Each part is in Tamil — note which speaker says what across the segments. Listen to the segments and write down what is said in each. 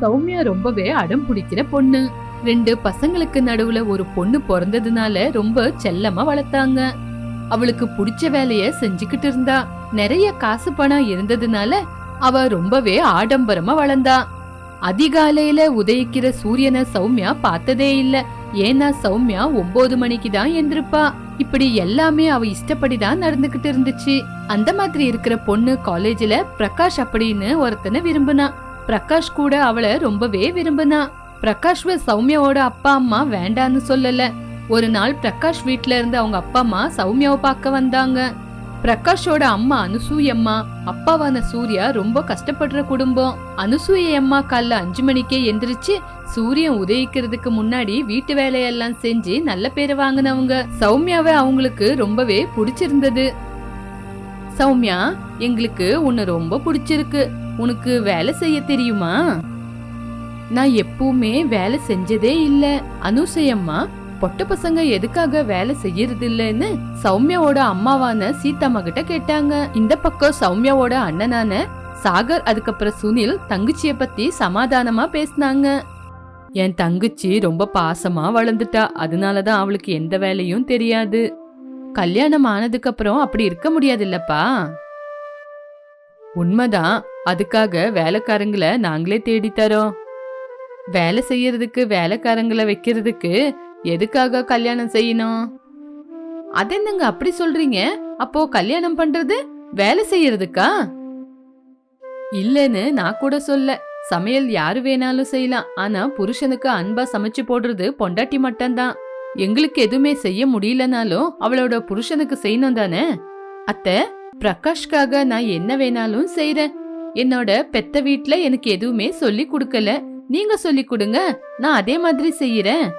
Speaker 1: சௌமியா ரொம்பவே அடம் பிடிக்கிற பொண்ணு. ரெண்டு பசங்களுக்கு நடுவுல ஒரு பொண்ணு பிறந்ததுனால ரொம்ப செல்லமா வளர்த்தாங்க. அவளுக்கு பிடிச்ச வேலைய செஞ்சுக்கிட்டு இருந்தா. நிறைய காசு பணம் இருந்ததுனால அவ ரொம்பவே ஆடம்பரமா வளர்ந்தா. அதிகாலையில உதயிக்கிற சூரியனை சௌமியா பார்த்ததே இல்ல. ஏன்னா சௌமியா ஒன்பது மணிக்கு தான் எந்திருப்பா. இப்படி எல்லாமே அவ இஷ்டப்படிதான் நடந்துகிட்டு இருந்துச்சு. அந்த மாதிரி இருக்கிற பொண்ணு காலேஜ்ல பிரகாஷ் அப்படின்னு ஒருத்தனை விரும்புனா. பிரகாஷ் கூட அவளை ரொம்பவே விரும்பினா. பிரகாஷ்வ சௌமியாவோட அப்பா அம்மா வேண்டான்னு சொல்லல. ஒரு நாள் பிரகாஷ் வீட்ல இருந்து அவங்க அப்பா அம்மா சௌமியாவை பார்க்க வந்தாங்க. பிரகாஷோட அம்மா அனுசூய அம்மா அப்பாவான சூர்யா ரொம்ப கஷ்டப்படுற குடும்பம். அனுசூய அம்மா காலைல அஞ்சு மணிக்கே எந்திரிச்சு சூரியன் உதயிக்கிறதுக்கு முன்னாடி வீட்டு வேலையெல்லாம் செஞ்சு நல்ல பேரை வாங்கினவங்க. சௌமியாவை அவங்களுக்கு ரொம்பவே பிடிச்சிருந்தது. சௌமியா எங்களுக்கு உன்னை ரொம்ப பிடிச்சிருக்கு. உனக்கு வேலை செய்ய தெரியுமா? நான் எப்பவுமே வேலை செஞ்சதே இல்ல. அனுசையம்மா பொட்ட பசங்க எதுக்காக வேலை செய்யறது இல்லைன்னு சௌமியாவோட அம்மாவான சீதாம்மா கிட்ட கேட்டாங்க. இந்த பக்கம் சௌமியாவோட அண்ணனான சாகர் அதுக்கப்புறம் சுனில் தங்கச்சிய பத்தி சமாதானமா பேசினாங்க. என் தங்கச்சி ரொம்ப பாசமா வளர்ந்துட்டா. அதனாலதான் அவளுக்கு எந்த வேலையும் தெரியாது. கல்யாணம் ஆனதுக்கு அப்புறம் அப்படி இருக்க முடியாது இல்லப்பா உண்மைதான். அதுக்காக வேலைக்காரங்களை நாங்களே தேடி தரோம். வேலை செய்யறதுக்கு வேலைக்காரங்களை வைக்கிறதுக்கு எதுக்காக கல்யாணம் செய்யணும்? அதென்னங்க அப்படி சொல்றீங்க? அப்போ கல்யாணம் பண்றது வேலை செய்யறதுக்கா? இல்லன்னு நான் கூட சொல்ல. சமையல் யாரு வேணாலும் செய்யலாம். ஆனா புருஷனுக்கு அன்பா சமைச்சு போடுறது பொண்டாட்டி மட்டும்தான். எங்களுக்கு எதுவுமே செய்ய முடியலனாலும் அவளோட புருஷனுக்கு செய்யணும் தானே? அத்தை பிரகாஷ்காக நான் என்ன வேணாலும் செய்யறேன் என்னோட பெத்த வீட்ல எனக்கு எதுவுமே சொல்லி கொடுக்கல. நீங்க சொல்லி கொடுங்க. நான் அதே மாதிரி செய்யறேன்.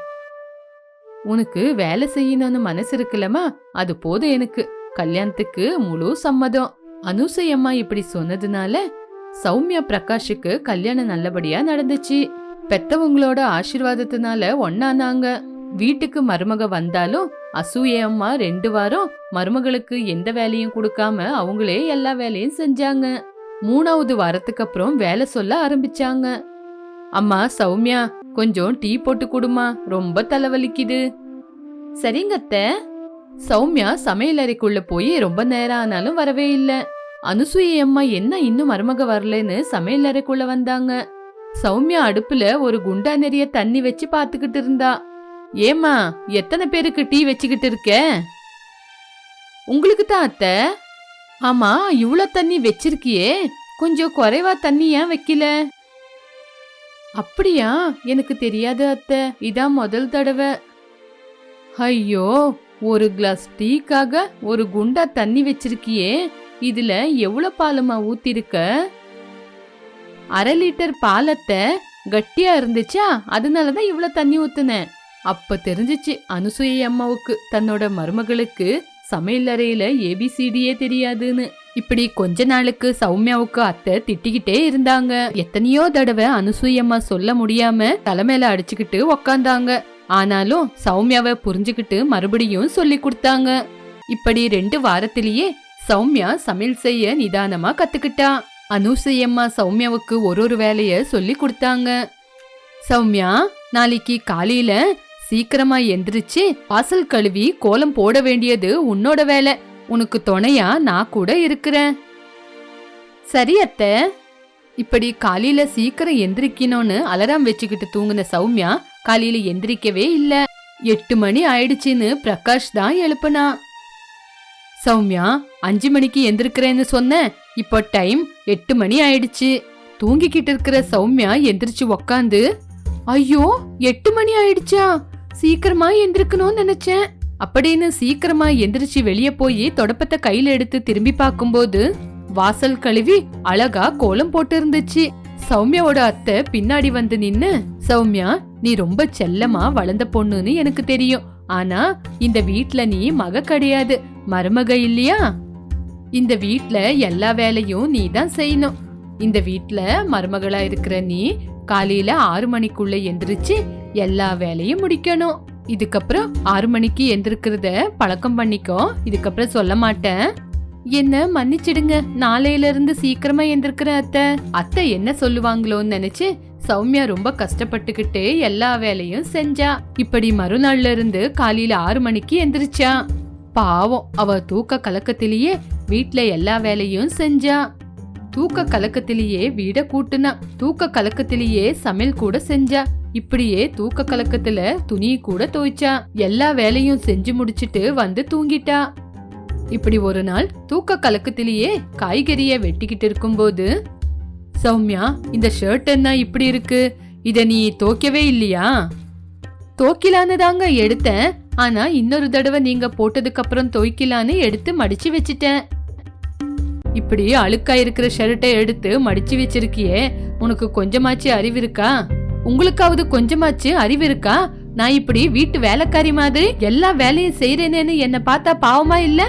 Speaker 1: உனக்கு வேலை செய்யணும்னு மனசு இருக்குல்லமா அது போதும் எனக்கு. கல்யாணத்துக்கு முழு சம்மதம். அனுசையம்மா இப்படி சொன்னதுனால சௌமியா பிரகாஷுக்கு கல்யாணம் நல்லபடியா நடந்துச்சு. பெத்தவங்களோட ஆசிர்வாதத்தினால ஒன்னானாங்க வீட்டுக்கு மருமக வந்தாலும் அசூய அம்மா ரெண்டு வாரம் மருமகளுக்கு எந்த வேலையும் கொடுக்காம அவங்களே எல்லா வேலையும் செஞ்சாங்க. மூணாவது வாரத்துக்கு அப்புறம் வேலை சொல்ல ஆரம்பிச்சாங்க. அம்மா சௌமியா கொஞ்சம் டீ போட்டு கொடுமா ரொம்ப தலைவலிக்குது. சரிங்க அத்தை. சௌமியா சமையலறைக்குள்ள போய் ரொம்ப நேரம் ஆனாலும் வரவே இல்லை. அனுசூய அம்மா என்ன இன்னும் மருமக வரலன்னு சமையலறைக்குள்ள வந்தாங்க. சௌமியா அடுப்புல ஒரு குண்டா நிறைய தண்ணி வச்சு பாத்துக்கிட்டு இருந்தா. ஏம்மா எத்தனை பேருக்கு டீ வச்சுக்கிட்டு இருக்க? உங்களுக்கு தான் அத்தை. ஆமா இவ்வளோ தண்ணி வச்சிருக்கியே. கொஞ்சம் குறைவா தண்ணி ஏன் வைக்கல? அப்படியா? எனக்கு தெரியாது அத்தை. இதான் முதல் தடவை. ஐயோ ஒரு கிளாஸ் டீக்காக ஒரு குண்டா தண்ணி வச்சிருக்கியே. இதுல எவ்வளவு பாலுமா ஊத்திருக்க? அரை லிட்டர் பாலத்தை கட்டியா இருந்துச்சா? அதனாலதான் இவ்வளவு தண்ணி ஊத்துனேன். அப்ப தெரிஞ்சிச்சு அனுசூய அம்மாவுக்கு தன்னோட மருமகளுக்கு சமையலறையில ஏபிசிடியே தெரியாதுன்னு. இப்படி கொஞ்ச நாளுக்கு சௌமியாவுக்கு அத்தை திட்டிக்கிட்டே இருந்தாங்க. எத்தனையோ தடவை அனுசூயம்மா சொல்ல முடியாம தலைமையில அடிச்சுக்கிட்டு உக்காந்தாங்க. ஆனாலும் சௌமியாவை புரிஞ்சுக்கிட்டு மறுபடியும் சொல்லி கொடுத்தாங்க. இப்படி ரெண்டு வாரத்திலேயே சௌமியா சமையல் செய்ய நிதானமா கத்துக்கிட்டா. அனுசூயம்மா சௌமியாவுக்கு ஒரு ஒரு வேலைய சொல்லி கொடுத்தாங்க. சௌமியா நாளைக்கு காலையில சீக்கிரமா எந்திரிச்சு வாசல் கழுவி கோலம் போட வேண்டியது உன்னோட வேலை. உனக்கு துணையா நான் கூட இருக்கிறேன். சரி அத்த. இப்படி காலையில சீக்கிரம் எந்திரிக்கணும்னு அலாரம் வச்சுக்கிட்டு தூங்குன சௌமியா காலையில எந்திரிக்கவே இல்ல. எட்டு மணி ஆயிடுச்சுன்னு பிரகாஷ் தான் எழுப்புனா. சௌமியா அஞ்சு மணிக்கு எந்திருக்கிறேன்னு சொன்னேன் இப்போ டைம் எட்டு மணி ஆயிடுச்சு. தூங்கிக்கிட்டு இருக்கிற சௌமியா எந்திரிச்சு உக்காந்து ஐயோ எட்டு மணி ஆயிடுச்சா? சீக்கிரமா எந்திரிக்கணும்னு நினைச்சேன். அப்படின்னு சீக்கிரமா எந்திரிச்சு வெளியே போய் தொடப்பத்தை கையில எடுத்து திரும்பி பார்க்கும்போது வாசல் கழுவி அழகா கோலம் போட்டு இருந்துச்சு சௌமியாவோட அத்தை பின்னாடி வந்து நின்னு சௌமியா நீ ரொம்ப செல்லமா வளர்ந்த பொண்ணுன்னு எனக்கு தெரியும். ஆனா இந்த வீட்ல நீ மக கிடையாது. மருமக இல்லையா? இந்த வீட்ல எல்லா வேலையும் நீ தான் செய்யணும். இந்த வீட்ல மருமகளா இருக்கிற நீ காலையில ஆறு மணிக்குள்ள எந்திரிச்சு எல்லா வேலையும் முடிக்கணும். இதுக்கப்புறம் ஆறு மணிக்கு எந்திருக்கிறத பழக்கம் பண்ணிக்கோ. இதுக்கப்புறம் சொல்ல மாட்டேன். என்ன மன்னிச்சிடுங்க. நாளையில இருந்து சீக்கிரமா எந்திருக்கிற அத்தை. அத்தை என்ன சொல்லுவாங்களோன்னு நினைச்சு சௌமியா ரொம்ப கஷ்டப்பட்டுக்கிட்டு எல்லா வேலையும் செஞ்சா. இப்படி மறுநாள்ல இருந்து காலையில ஆறு மணிக்கு எந்திரிச்சா. பாவம் அவ தூக்க கலக்கத்திலேயே வீட்ல எல்லா வேலையும் செஞ்சா. தூக்க கலக்கத்திலேயே வீட கூட்டுனா தூக்க கலக்கத்திலேயே சமையல் கூட செஞ்சா. இப்படியே தூக்க கலக்கத்துல துணி கூட துவைச்சா. எல்லா வேலையும் செஞ்சு முடிச்சிட்டு வந்து தூங்கிட்டா. இப்படி ஒரு நாள் தூக்க கலக்கத்திலேயே காய்கறிய வெட்டிக்கிட்டு இருக்கும்போது சௌமியா இந்த ஷர்ட் என்ன இப்படி இருக்கு? இத நீ தோக்கவே இல்லையா? தோக்கிலான்னு தாங்க எடுத்தேன். ஆனா இன்னொரு தடவை நீங்க போட்டதுக்கு அப்புறம் தோய்க்கலான்னு எடுத்து மடிச்சு வச்சிட்டேன். இப்படி அழுக்கா இருக்கிற ஷர்ட்டை எடுத்து மடிச்சு வச்சிருக்கியே. உனக்கு கொஞ்சமாச்சு அறிவு இருக்கா? உங்களுக்காவது கொஞ்சமாச்சு அறிவு இருக்கா? நான் இப்படி வீட்டு வேலைக்காரி மாதிரி எல்லா வேலையும் செய்யறேனேன்னு என்ன பார்த்தா பாவமா இல்ல?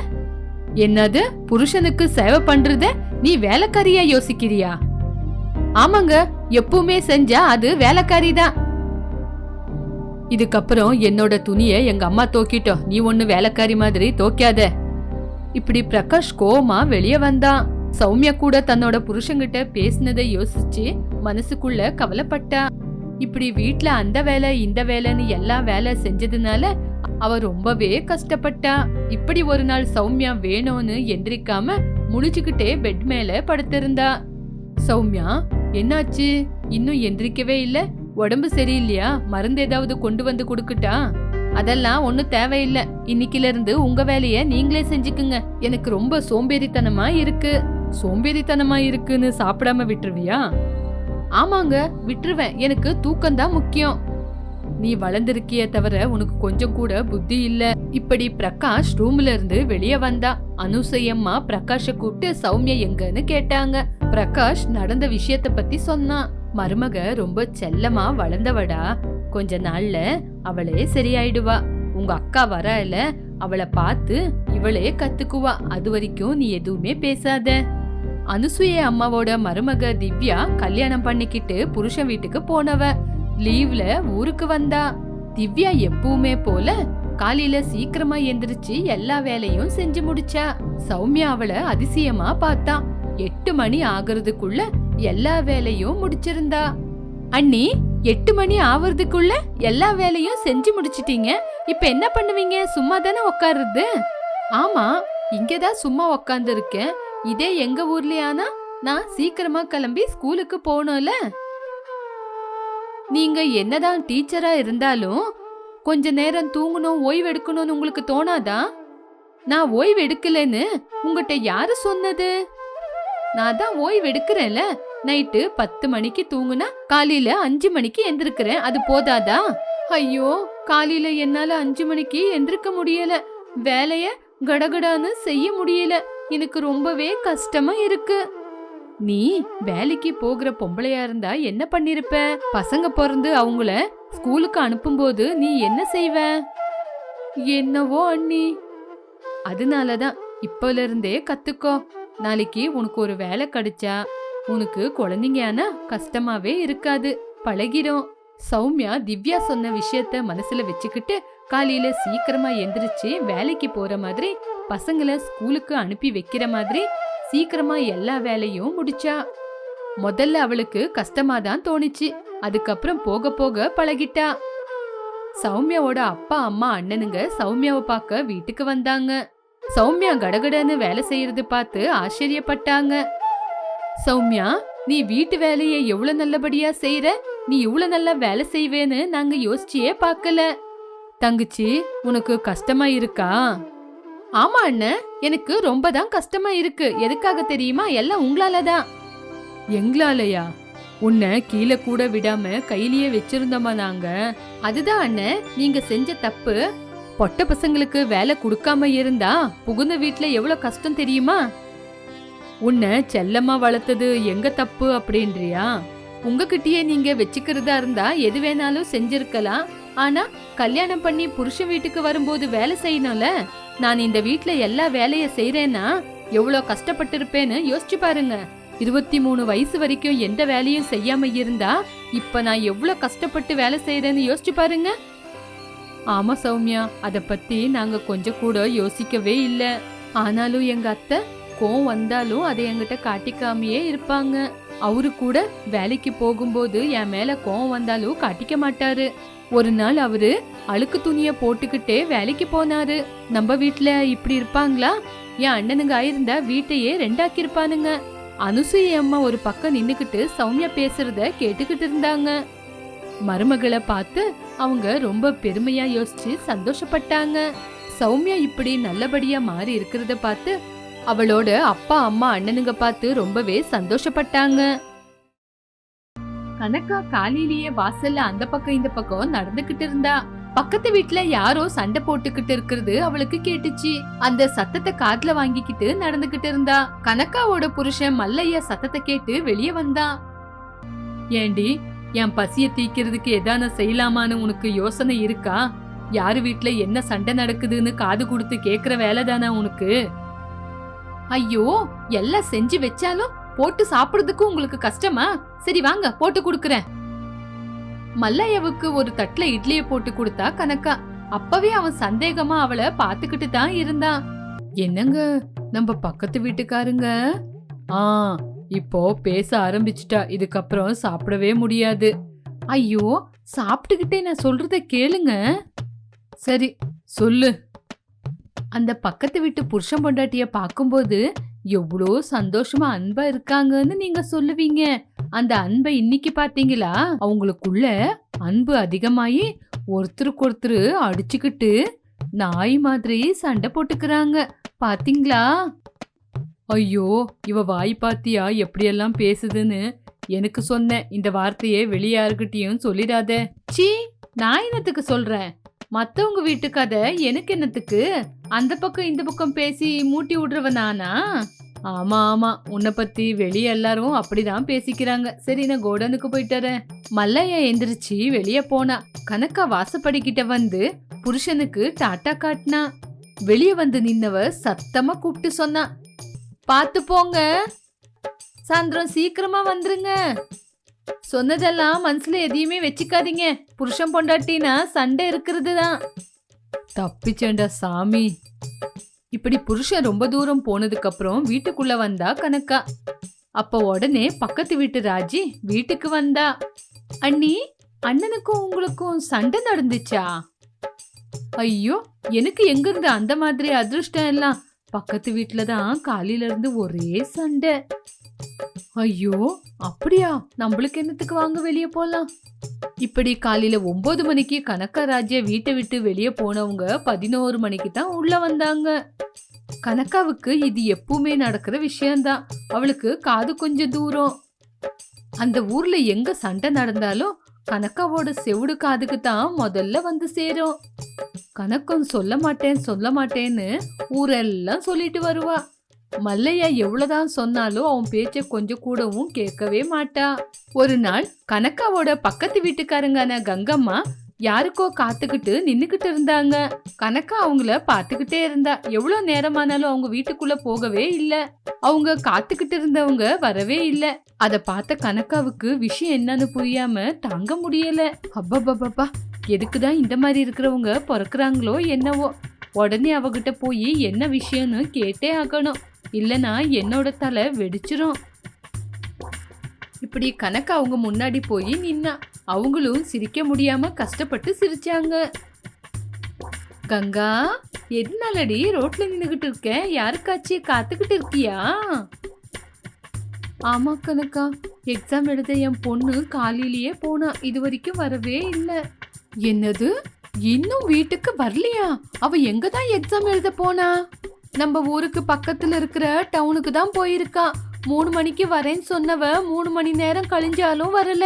Speaker 1: என்னது? புருஷனுக்கு சேவை பண்றத நீ வேலைக்காரியா யோசிக்கிறியா? ஆமாங்க எப்பவுமே செஞ்சா அது வேலைக்காரி தான் இதுக்கப்புறம் என்னோட துணிய எங்க அம்மா தோக்கிட்டோம். நீ ஒண்ணு வேலைக்காரி மாதிரி தோக்காத. இப்படி பிரகாஷ் கோமா வெளிய வந்தான். சௌமியா கூட தன்னோட புருஷங்கிட்ட பேசினதை யோசிச்சு மனசுக்குள்ள கவலைப்பட்டா. இப்படி வீட்ல அந்த வேலை இந்த வேலைன்னு எல்லா வேலை செஞ்சதுனால அவ ரொம்பவே கஷ்டப்பட்டா. இப்படி ஒரு நாள் சௌமியா வேணும்னு எந்திரிக்காம முழிச்சுக்கிட்டே பெட் மேல படுத்திருந்தா. சௌமியா என்னாச்சு? இன்னும் எந்திரிக்கவே இல்ல. உடம்பு சரியில்லையா? மருந்து ஏதாவது கொண்டு வந்து கொடுக்கட்டா? அதெல்லாம் ஒன்றும் தேவையில்ல. இன்னைக்குல இருந்து உங்க வேலைய நீங்களே செஞ்சுக்குங்க. எனக்கு ரொம்ப சோம்பேறித்தனமா இருக்கு. சோம்பேறித்தனமா இருக்குன்னு சாப்பிடாம விட்டுருவியா? ஆமாங்க விட்டுருவேன். எனக்கு தூக்கம்தான் முக்கியம். நீ வளர்ந்திருக்கிய தவிர உனக்கு கொஞ்சம் கூட புத்தி இல்ல. இப்படி பிரகாஷ் ரூம்ல இருந்து வெளியே வந்தா. அனுசையம்மா பிரகாஷ கூப்பிட்டு சௌமியா எங்கன்னு கேட்டாங்க. பிரகாஷ் நடந்த விஷயத்த பத்தி சொன்னான் மருமக ரொம்ப செல்லமா வளர்ந்தவடா. கொஞ்ச நாள்ல அவளே சரியாயிடுவா. உங்க அக்கா வரல அவளை பார்த்து இவளே கத்துக்குவா. அது வரைக்கும் நீ எதுவுமே பேசாத. அனுசூய அம்மாவோட மருமக திவ்யா கல்யாணம் பண்ணிக்கிட்டு புருஷன் வீட்டுக்கு போனவ. லீவ்ல ஊருக்கு வந்தா. திவ்யா எப்பவுமே போல காலையில சீக்கிரமா எந்திரிச்சு எல்லா வேலையும் செஞ்சு முடிச்சா. சௌமியா அவளை அதிசயமா பார்த்தா. எட்டு மணி ஆகுறதுக்குள்ள எல்லா வேலையும் முடிச்சிருந்தா. அண்ணி எட்டு மணி ஆவறதுக்குள்ள எல்லா வேலையும் செஞ்சு முடிச்சிட்டீங்க. இப்ப என்ன பண்ணுவீங்க? சும்மா தானே உட்காருது ஆமா இங்கதான் சும்மா உக்காந்து இருக்கேன் இதே எங்க ஊர்லயானா நான் சீக்கிரமா கிளம்பி ஸ்கூலுக்கு போகணும்ல? நீங்க என்னதான் டீச்சரா இருந்தாலும் கொஞ்ச நேரம் தூங்கணும் ஓய்வு எடுக்கணும்னு உங்களுக்கு தோணாதா? நான் ஓய்வு எடுக்கலன்னு உங்ககிட்ட யாரு சொன்னது? நான் தான் ஓய்வு எடுக்கிறேன்ல நைட்டு பத்து மணிக்கு தூங்குனா காலையில அஞ்சு மணிக்கு எந்திருக்கிறேன். அது போதாதா? ஐயோ காலையில என்னால அஞ்சு மணிக்கு எந்திருக்க முடியல. வேலைய கடகடான்னு செய்ய முடியல. எனக்கு ரொம்பவே கஷ்டமா இருக்கு. நீ வேலைக்கு போகிற பொம்பளையா இருந்தா என்ன பண்ணிருப்ப? பசங்க பிறந்து அவங்கள ஸ்கூலுக்கு அனுப்பும்போது நீ என்ன செய்வ? என்னவோ அண்ணி. அதனாலதான் இப்பல இருந்தே கத்துக்கோ. நாளைக்கு உனக்கு ஒரு வேலை கிடைச்சா உனக்கு குழந்தைங்கன்னா கஷ்டமாவே இருக்காது. பழகிடும் சௌமியா திவ்யா சொன்ன விஷயத்த மனசுல வச்சுக்கிட்டு காலையில சீக்கிரமா எந்திரிச்சு வேலைக்கு போற மாதிரி பசங்களை ஸ்கூலுக்கு அனுப்பி வைக்கிற மாதிரி சீக்கிரமா எல்லா வேலையும் முடிச்சா. முதல்ல அவளுக்கு கஷ்டமா தான் தோணுச்சு. அதுக்கப்புறம் போக போக பழகிட்டா. சௌமியாவோட அப்பா அம்மா அண்ணனுங்க சௌமியாவை பார்க்க வீட்டுக்கு வந்தாங்க. சௌமியா கடகடன்னு வேலை செய்யறது பார்த்து ஆச்சரியப்பட்டாங்க. சௌமியா நீ வீட்டு வேலையை எவ்வளவு நல்லபடியா செய்யற நீ இவ்வளவு நல்லா வேலை செய்வேன்னு நாங்க யோசிச்சியே பார்க்கல. தங்கச்சி உனக்கு கஷ்டமா இருக்கா? ஆமா அண்ணன் எனக்கு ரொம்ப தான் கஷ்டமா இருக்கு. எதுக்காக தெரியுமா? எல்லாம் உங்களால தான் எங்களாலயா? உன்னை கீழே கூட விடாம கையிலேயே வச்சிருந்தோமா நாங்க அதுதான் அண்ணன் நீங்க செஞ்ச தப்பு. பொட்ட பசங்களுக்கு வேலை கொடுக்காம இருந்தா புகுந்த வீட்ல எவ்வளவு கஷ்டம் தெரியுமா? உன்னை செல்லமா வளர்த்தது எங்க தப்பு அப்படின்றியா? உங்ககிட்டயே நீங்க வச்சுக்கிறதா இருந்தா எது வேணாலும் செஞ்சிருக்கலாம். ஆனா கல்யாணம் பண்ணி புருஷன் வீட்டுக்கு வரும்போது வேலை செய்யணும்ல? நான் இந்த வீட்ல எல்லா வேலைய செய்யறேன்னா எவ்வளவு கஷ்டப்பட்டிருப்பேன்னு யோசிச்சு பாருங்க. இருபத்தி மூணு வயசு வரைக்கும் எந்த வேலையும் செய்யாம இருந்தா இப்ப நான் எவ்வளவு கஷ்டப்பட்டு வேலை செய்யறேன்னு யோசிச்சு பாருங்க. ஆமா சௌமியா அத பத்தி நாங்க கொஞ்சம் கூட யோசிக்கவே இல்ல. ஆனாலும் எங்க அத்தை கோவம் வந்தாலும் அதை என்கிட்ட காட்டிக்காமையே இருப்பாங்க. அவரு கூட வேலைக்கு போகும்போது என் மேல கோவம் வந்தாலும் காட்டிக்க மாட்டாரு. ஒரு நாள் அவரு அழுக்கு துணிய போட்டுக்கிட்டே வேலைக்கு போனாரு. நம்ம வீட்டுல இப்படி இருப்பாங்களா? என் அண்ணனுங்க ஆயிருந்தா வீட்டையே ரெண்டாக்கி இருப்பானுங்க அனுசூய அம்மா ஒரு பக்கம் நின்னுக்கிட்டு சௌமியா பேசுறத கேட்டுக்கிட்டு இருந்தாங்க. மருமகளை பார்த்து அவங்க ரொம்ப பெருமையா யோசிச்சு சந்தோஷப்பட்டாங்க. சௌமியா இப்படி நல்லபடியா மாறி இருக்கிறத பார்த்து அவளோட அப்பா அம்மா அண்ணனுங்க பார்த்து ரொம்பவே சந்தோஷப்பட்டாங்க. கணக்கா காலையிலேயே வாசல்ல அந்த பக்கம் இந்த பக்கம் நடந்துகிட்டு இருந்தா. பக்கத்து வீட்டுல யாரோ சண்டை போட்டுக்கிட்டு இருக்கிறது அவளுக்கு கேட்டுச்சு. அந்த சத்தத்தை காதுல வாங்கிக்கிட்டு நடந்துகிட்டு இருந்தா. கனக்காவோட புருஷன் மல்லையா சத்தத்தை கேட்டு வெளியே வந்தான் ஏண்டி என் பசிய தீக்கிறதுக்கு எதான செய்யலாமான்னு உனக்கு யோசனை இருக்கா? யாரு வீட்டுல என்ன சண்டை நடக்குதுன்னு காது கொடுத்து கேக்குற வேலை தானே உனக்கு? ஐயோ எல்லாம் செஞ்சு வச்சாலும் போட்டு சாப்பிடுறதுக்கு உங்களுக்கு கஷ்டமா? சரி வாங்க போட்டு குடுக்கறேன். மல்லையாவுக்கு ஒரு தட்டுல இட்லியை போட்டு கொடுத்தா கனக்கா அப்பவே அவன் சந்தேகமா அவளை பாத்துக்கிட்டு தான் இருந்தான். என்னங்க நம்ம பக்கத்து வீட்டுக்காருங்க? ஆ இப்போ பேச ஆரம்பிச்சிட்டா இதுக்கப்புறம் சாப்பிடவே முடியாது. ஐயோ சாப்பிட்டுக்கிட்டே நான் சொல்றத கேளுங்க. சரி சொல்லு. அந்த பக்கத்து வீட்டு புருஷன் பொண்டாட்டிய பார்க்கும்போது எவ்வளோ சந்தோஷமா அன்பா இருக்காங்கன்னு நீங்க சொல்லுவீங்க. அந்த அன்பை இன்னைக்கு பாத்தீங்களா? அவங்களுக்குள்ள அன்பு அதிகமாயி ஒருத்தருக்கு ஒருத்தர் அடிச்சுக்கிட்டு நாய் மாதிரி சண்டை போட்டுக்கிறாங்க. பாத்தீங்களா? ஐயோ இவ வாய் பாத்தியா? எப்படியெல்லாம் பேசுதுன்னு எனக்கு சொன்னேன். இந்த வார்த்தையை வெளியாருக்கிட்டையும் சொல்லிடாத. சீ நான் என்னத்துக்கு சொல்றேன்? மத்தவங்க வீட்டு கதை எனக்கு என்னத்துக்கு? அந்த பக்கம் இந்த பக்கம் பேசி மூட்டி விடுறவ நானா? ஆமா ஆமா. உன்னை பத்தி வெளிய எல்லாரும் அப்படிதான் பேசிக்கிறாங்க. சரி நான் கோடனுக்கு போயிட்டுறேன் மல்லையா எந்திரிச்சு வெளிய போனா. கனக்கா வாசப்படிக்கிட்ட வந்து புருஷனுக்கு டாட்டா காட்டினா. வெளிய வந்து நின்னவ சத்தமா கூப்பிட்டு சொன்னா. பார்த்து போங்க. சாயந்தரம் சீக்கிரமா வந்துருங்க. சொன்னதெல்லாம் மனசுல எதையுமே வச்சுக்காதீங்க. புருஷன் பொண்டாட்டினா சண்டை இருக்கிறது தான் தப்பிச்சேண்டா சாமி. இப்படி புருஷன் ரொம்ப தூரம் போனதுக்கு அப்புறம் வீட்டுக்குள்ள வந்தா கணக்கா. அப்ப உடனே பக்கத்து வீட்டு ராஜி வீட்டுக்கு வந்தா. அண்ணி அண்ணனுக்கும் உங்களுக்கும் சண்டை நடந்துச்சா? ஐயோ எனக்கு எங்க இருந்து அந்த மாதிரி அதிர்ஷ்டம் எல்லாம்? பக்கத்து வீட்ல தான் காலையில இருந்து ஒரே சண்டை. ஐயோ அப்படியா? நம்மளுக்கு என்னத்துக்கு வாங்க வெளியே போலாம்? இப்படி காலையில ஒன்பது மணிக்கு கனக்கா வீட்டை விட்டு வெளியே போனவங்க பதினோரு மணிக்கு தான் உள்ள வந்தாங்க. கனக்காவுக்கு இது எப்பவுமே நடக்கிற விஷயம்தான். அவளுக்கு காது கொஞ்சம் தூரம். அந்த ஊர்ல எங்க சண்டை நடந்தாலும் கனக்காவோட செவுடு காதுக்கு தான் முதல்ல வந்து சேரும். கணக்கம் சொல்ல மாட்டேன் சொல்ல மாட்டேன்னு ஊரெல்லாம் சொல்லிட்டு வருவா. மல்லையா எவ்வளவுதான் சொன்னாலும் அவன் பேச்ச கொஞ்சம் கூடவும் கேட்கவே மாட்டா. ஒரு நாள் கனக்காவோட பக்கத்து வீட்டுக்காரங்கான கங்கம்மா யாருக்கோ காத்துக்கிட்டு நின்னுக்கிட்டு இருந்தாங்க. கனக்கா அவங்கள பாத்துக்கிட்டே இருந்தா. எவ்வளவு நேரமானாலும் அவங்க வீட்டுக்குள்ள போகவே இல்ல. அவங்க காத்துக்கிட்டு இருந்தவங்க வரவே இல்ல. அத பார்த்த கனக்காவுக்கு விஷயம் என்னன்னு புரியாம தாங்க முடியல. அப்பப்பப்பா எதுக்குதான் இந்த மாதிரி இருக்கிறவங்க பிறக்குறாங்களோ என்னவோ. உடனே அவகிட்ட போய் என்ன விஷயம்னு கேட்டே ஆகணும். இல்லைனா என்னோட தலை வெடிச்சிரும். இப்படி கணக்கு அவங்க முன்னாடி போய் நின்னா அவங்களும் சிரிக்க முடியாம கஷ்டப்பட்டு சிரிச்சாங்க. கங்கா எதுனாலடி ரோட்ல நின்றுகிட்டு இருக்க யாருக்காச்சு காத்துக்கிட்டு இருக்கியா? ஆமா கணக்கா எக்ஸாம் எழுத என் பொண்ணு காலையிலேயே போனா இது வரைக்கும் வரவே இல்லை. என்னது? இன்னும் வீட்டுக்கு வரலையா? அவ எங்க தான் எக்ஸாம் எழுத போனா? நம்ம ஊருக்கு பக்கத்துல இருக்கிற டவுனுக்கு தான் போயிருக்கான் மூணு மணிக்கு வரேன்னு சொன்னவ மூணு மணி நேரம் கழிஞ்சாலும் வரல.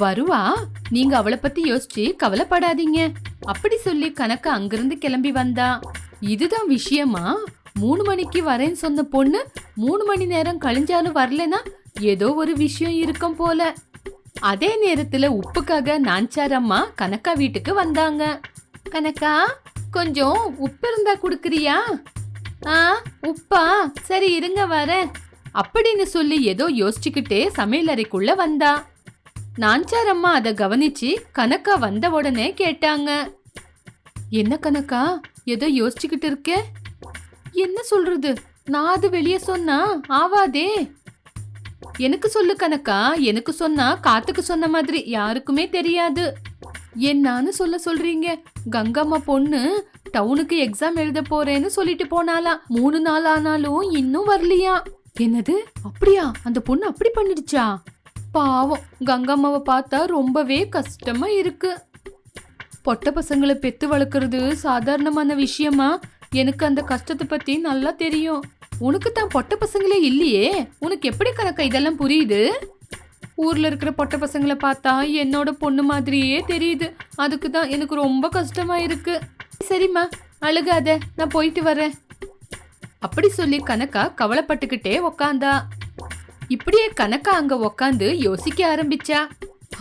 Speaker 1: வருவா? நீங்க அவளை பத்தி யோசிச்சு கவலைப்படாதீங்க. அப்படி சொல்லி கணக்கு அங்கிருந்து கிளம்பி வந்தா. இதுதான் விஷயமா? மூணு மணிக்கு வரேன்னு சொன்ன பொண்ணு மூணு மணி நேரம் கழிஞ்சாலும் வரலனா ஏதோ ஒரு விஷயம் இருக்கும் போல. அதே நேரத்துல உப்புக்காக நாஞ்சார் அம்மா கனக்கா வீட்டுக்கு வந்தாங்க. கனக்கா கொஞ்சம் உப்பு இருந்தா குடுக்குறியா? ஆ உப்பா சரி இருங்க வரேன். அப்படின்னு சொல்லி ஏதோ யோசிச்சுக்கிட்டே சமையலறைக்குள்ள வந்தா. நாஞ்சார் அம்மா அதை கவனிச்சு கனக்கா வந்த உடனே கேட்டாங்க. என்ன கனக்கா? ஏதோ யோசிச்சுக்கிட்டு இருக்கே? என்ன சொல்றது? நான் அது வெளியே சொன்னா ஆவாதே. எனக்கு சொல்லு கணக்கா எனக்கு சொன்னா காத்துக்கு சொன்ன மாதிரி யாருக்குமே தெரியாது. என்னான்னு சொல்ல சொல்றீங்க? கங்கம்மா பொண்ணு டவுனுக்கு எக்ஸாம் எழுத போறேன்னு சொல்லிட்டு போனாலாம் மூணு நாள் ஆனாலும் இன்னும் வரலையா? என்னது? அப்படியா? அந்த பொண்ணு அப்படி பண்ணிடுச்சா? பாவம். கங்கம்மாவை பார்த்தா ரொம்பவே கஷ்டமா இருக்கு. பொட்ட பசங்களை பெத்து வளர்க்குறது சாதாரணமான விஷயமா? எனக்கு அந்த கஷ்டத்தை பத்தி நல்லா தெரியும். உனக்கு தான் பொட்ட பசங்களே இல்லையே? உனக்கு எப்படி கணக்கா இதெல்லாம் புரியுது? ஊர்ல இருக்கிற பொட்ட பசங்களை பார்த்தா என்னோட பொண்ணு மாதிரியே தெரியுது. அதுக்கு தான் எனக்கு ரொம்ப கஷ்டமா இருக்கு. சரிம்மா அழுகாத நான் போயிட்டு வரேன். அப்படி சொல்லி கனக்கா கவலைப்பட்டுக்கிட்டே உக்காந்தா. இப்படியே கனக்கா அங்க உக்காந்து யோசிக்க ஆரம்பிச்சா.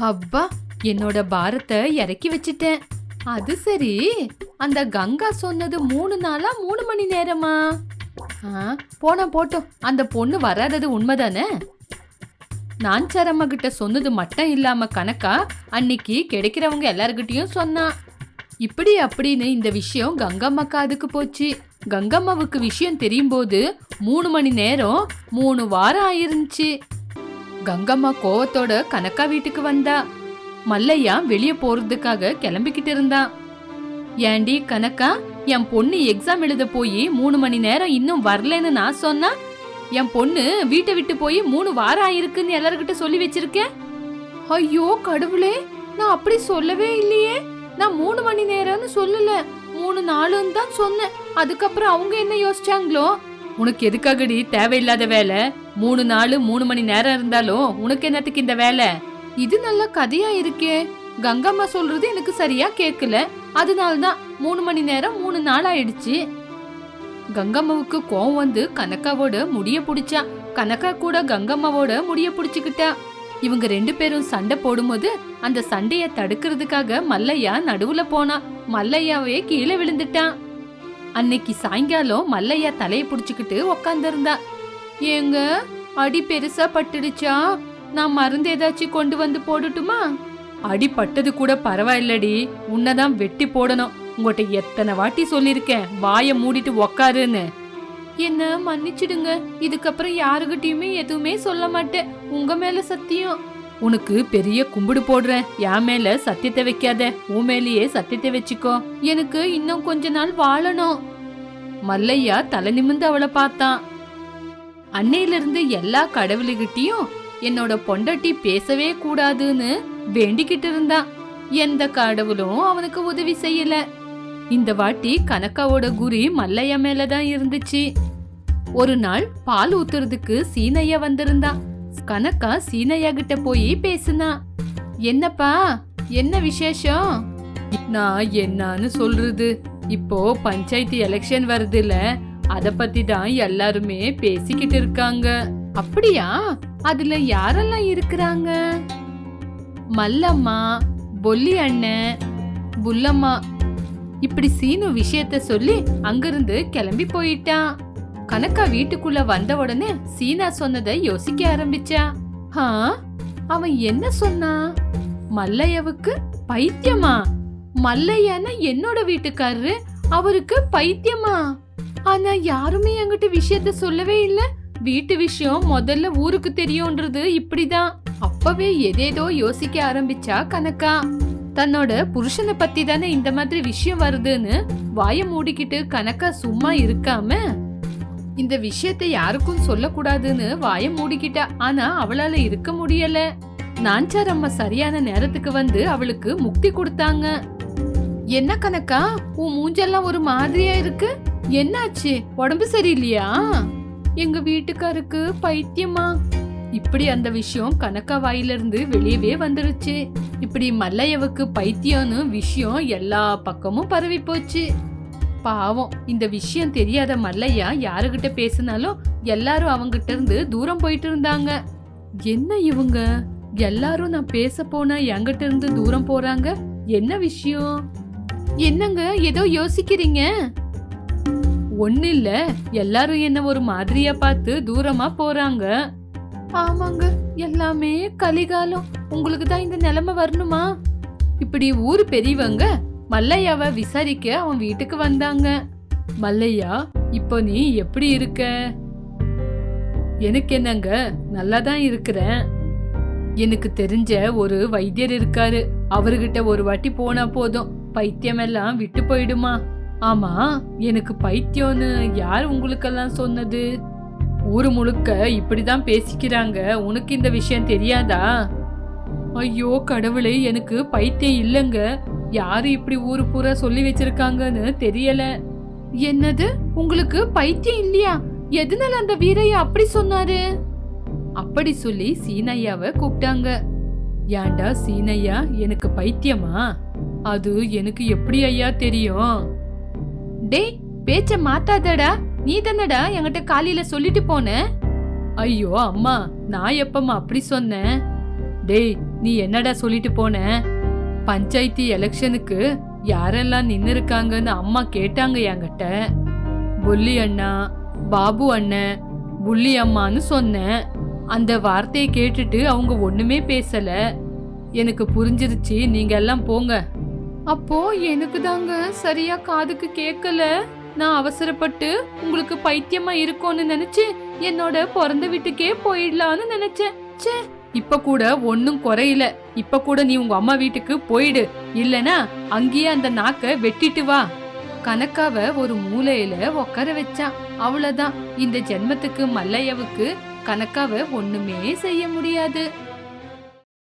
Speaker 1: அப்பா என்னோட பாரத்தை இறக்கி வச்சிட்டேன். அது சரி அந்த கங்கா சொன்னது மூணு நாளா மூணு மணி நேரமா? போன போட்டோம். அந்த பொண்ணு வராதது உண்மைதானே? நான்சாரம்மா கிட்ட சொன்னது மட்டும் இல்லாம கணக்கா அன்னைக்கு கிடைக்கிறவங்க எல்லார்கிட்டயும் சொன்னா. இப்படி அப்படின்னு இந்த விஷயம் கங்கம்மா காதுக்கு போச்சு. கங்கம்மாவுக்கு விஷயம் தெரியும் போது மூணு மணி நேரம் மூணு வாரம் ஆயிருந்துச்சு. கங்கம்மா கோவத்தோட கனக்கா வீட்டுக்கு வந்தா. மல்லையா வெளியே போறதுக்காக கிளம்பிக்கிட்டு இருந்தான் ஏண்டி கனக்கா என் பொண்ணு எக்ஸாம் எழுத போய் மூணு மணி நேரம் இன்னும் வரலன்னு நான் சொன்னா என் பொண்ணு வீட்டை விட்டு போய் மூணு வாரம் ஆயிருக்குன்னு எல்லார்கிட்ட சொல்லி வச்சிருக்கேன் ஐயோ கடவுளே நான் அப்படி சொல்லவே இல்லையே. நான் மூணு மணி நேரம்னு சொல்லல. மூணு நாளுன்னு தான் சொன்னேன். அதுக்கப்புறம் அவங்க என்ன யோசிச்சாங்களோ? உனக்கு எதுக்காகடி தேவையில்லாத வேலை? மூணு நாள் மூணு மணி நேரம் இருந்தாலும் உனக்கு என்னத்துக்கு இந்த வேலை? இது நல்ல கதையா இருக்கே. கங்கம்மா சொல்றது எனக்கு சரியா கேக்கல அதனால தான் மூணு மணி நேரம் மூணு நாள் ஆயிடுச்சு. கங்கம்மாவுக்கு கோவம் வந்து கனக்காவோட முடிய புடிச்சா கனக்கா கூட கங்கம்மாவோட முடிய புடிச்சுக்கிட்டா. இவங்க ரெண்டு பேரும் சண்டை போடும்போது அந்த சண்டைய தடுக்கிறதுக்காக மல்லையா நடுவுல போனா. மல்லையாவே கீழே விழுந்துட்டான். அன்னைக்கு சாயங்காலம் மல்லையா தலைய புடிச்சுக்கிட்டு உக்காந்துருந்தா. ஏங்க அடி பெருசா பட்டுடுச்சா? நான் மருந்து ஏதாச்சும் கொண்டு வந்து போடட்டுமா? அடி பட்டது கூட பரவாயில்லடி. உன்னதான் வெட்டி போடணும். உங்கள்கிட்ட எத்தனை வாட்டி சொல்லியிருக்கேன். வாயை மூடிட்டு உக்காருன்னு. என்ன மன்னிச்சிடுங்க. இதுக்கப்புறம் யாருகிட்டயுமே எதுவுமே சொல்ல மாட்டேன். உங்க மேல சத்தியம். உனக்கு பெரிய கும்பிடு போடுறேன். என் மேல சத்தியத்தை வைக்காத. உன் மேலேயே சத்தியத்தை வச்சுக்கோ. எனக்கு இன்னும் கொஞ்ச நாள் வாழணும். மல்லையா தலை நிமிந்து அவளை பார்த்தான். அன்னையில இருந்து எல்லா கடவுளுகிட்டயும் என்னோட பொண்டாட்டி பேசவே கூடாதுன்னு வேண்டிக்கிட்டு இருந்தான். எந்த கடவுளும் அவனுக்கு உதவி செய்யல. இந்த வாட்டி கனக்காவோட குறி மல்லையா மேலதான் இருந்துச்சு. ஒரு நாள் பால் ஊத்துறதுக்கு சீனையா வந்திருந்தா. கனக்கா சீனையா கிட்ட போய் பேசுனா. என்னப்பா என்ன விசேஷம்? நான் என்னன்னு சொல்றது. இப்போ பஞ்சாயத்து எலெக்ஷன் வருதுல அத பத்தி தான் எல்லாருமே பேசிக்கிட்டு இருக்காங்க. அப்படியா? அதுல யாரெல்லாம் இருக்கிறாங்க? மல்லம்மா பொல்லி அண்ணன் புல்லம்மா இப்படி சீனு விஷயத்த சொல்லி அங்கிருந்து கிளம்பி போயிட்டான். கனக்கா வீட்டுக்குள்ள வந்த உடனே சீனா சொன்னதை யோசிக்க ஆரம்பிச்சா. ஹா அவன் என்ன சொன்னான்? மல்லையாவுக்கு பைத்தியமா? மல்லையானா என்னோட வீட்டுக்காரரு? அவருக்கு பைத்தியமா? ஆனா யாருமே என்கிட்ட விஷயத்த சொல்லவே இல்ல. வீட்டு விஷயம் முதல்ல ஊருக்கு தெரியும்ன்றது இப்படிதான். அப்பவே எதேதோ யோசிக்க ஆரம்பிச்சா கனக்கா தன்னோட புருஷனை பத்தி தானே இந்த மாதிரி விஷயம் வருதுன்னு வாய மூடிக்கிட்டு கனக்கா சும்மா இருக்காம இந்த விஷயத்தை யாருக்கும் சொல்லக்கூடாதுன்னு வாய மூடிக்கிட்டா. ஆனா அவளால இருக்க முடியல. நாஞ்சார் அம்மா சரியான நேரத்துக்கு வந்து அவளுக்கு முக்தி கொடுத்தாங்க. என்ன கணக்கா? உன் மூஞ்செல்லாம் ஒரு மாதிரியா இருக்கு? என்னாச்சு? உடம்பு சரியில்லையா? எங்க வீட்டுக்காருக்கு பைத்தியமா? இப்படி அந்த விஷயம் கனக்கா வாயிலிருந்து வெளியவே வந்துருச்சு. இப்படி மல்லையவுக்கு பைத்தியம்னு விஷயம் எல்லா பக்கமும் பரவி போச்சு. பாவம் இந்த விஷயம் தெரியாத மல்லையா யாருகிட்ட பேசினாலும் எல்லாரும் அவங்கிட்ட இருந்து தூரம் போயிட்டு இருந்தாங்க. என்ன இவங்க? எல்லாரும் நான் பேச போனா என்கிட்ட இருந்து தூரம் போறாங்க? என்ன விஷயம்? என்னங்க ஏதோ யோசிக்கிறீங்க? ஒண்ணு இல்ல எல்லாரும் என்ன ஒரு மாதிரியா பார்த்து தூரமா போறாங்க. ஆமாங்க எல்லாமே கலிகாலம். உங்களுக்கு தான் இந்த நிலைமை வரணுமா? இப்படி ஊர் பெரியவங்க மல்லையாவை விசாரிக்க அவன் வீட்டுக்கு வந்தாங்க. மல்லையா இப்போ நீ எப்படி இருக்க? எனக்கு என்னங்க நல்லா தான் இருக்கிறேன். எனக்கு தெரிஞ்ச ஒரு வைத்தியர் இருக்காரு. அவர்கிட்ட ஒரு வாட்டி போனா போதும். பைத்தியமெல்லாம் விட்டு போயிடுமா? ஆமா எனக்கு பைத்தியம்னு யார் உங்களுக்கெல்லாம் சொன்னது? ஊரு முழுக்க இப்படிதான் பேசிக்கிறாங்க. உனக்கு இந்த விஷயம் தெரியாதா? ஐயோ கடவுளே எனக்கு பைத்தியம் இல்லைங்க. யாரு இப்படி ஊரு பூரா சொல்லி வச்சிருக்காங்கன்னு தெரியல. என்னது? உங்களுக்கு பைத்தியம் இல்லையா? எதனால அந்த வீரைய அப்படி சொன்னாரு? அப்படி சொல்லி சீனையாவை கூப்பிட்டாங்க. ஏன்டா சீனையா எனக்கு பைத்தியமா? அது எனக்கு எப்படி ஐயா தெரியும்? டேய் பேச்ச மாத்தாதடா. நீ தானடா என்கிட்ட காலையில சொல்லிட்டு போன? ஐயோ அம்மா நான் எப்பம்மா அப்படி சொன்னேன்? டேய் நீ என்னடா சொல்லிட்டு போன? பஞ்சாயத்து எலெக்ஷனுக்கு யாரெல்லாம் நின்னு இருக்காங்கன்னு அம்மா கேட்டாங்க என்கிட்ட. புள்ளி அண்ணா பாபு அண்ணன் புள்ளி அம்மான்னு சொன்னேன். அந்த வார்த்தையை கேட்டுட்டு அவங்க ஒண்ணுமே பேசல. எனக்கு புரிஞ்சிருச்சு நீங்க எல்லாம் போங்க. அப்போ எனக்கு தாங்க சரியா காதுக்கு கேட்கல நான் அவசரப்பட்டு உங்களுக்கு பைத்தியமா இருக்கும்னு நினைச்சு என்னோட பிறந்த வீட்டுக்கே போயிடலான்னு நினைச்சேன். ச்சே இப்ப கூட ஒன்னும் குறையில. இப்ப கூட நீ உங்க அம்மா வீட்டுக்கு போயிடு. இல்லனா அங்கேயே அந்த நாக்க வெட்டிட்டு வா. கனக்காவ ஒரு மூலையில உட்கார வச்சான் அவ்வளவுதான். இந்த ஜென்மத்துக்கு மல்லையாவுக்கு கனக்காவ ஒண்ணுமே செய்ய முடியாது.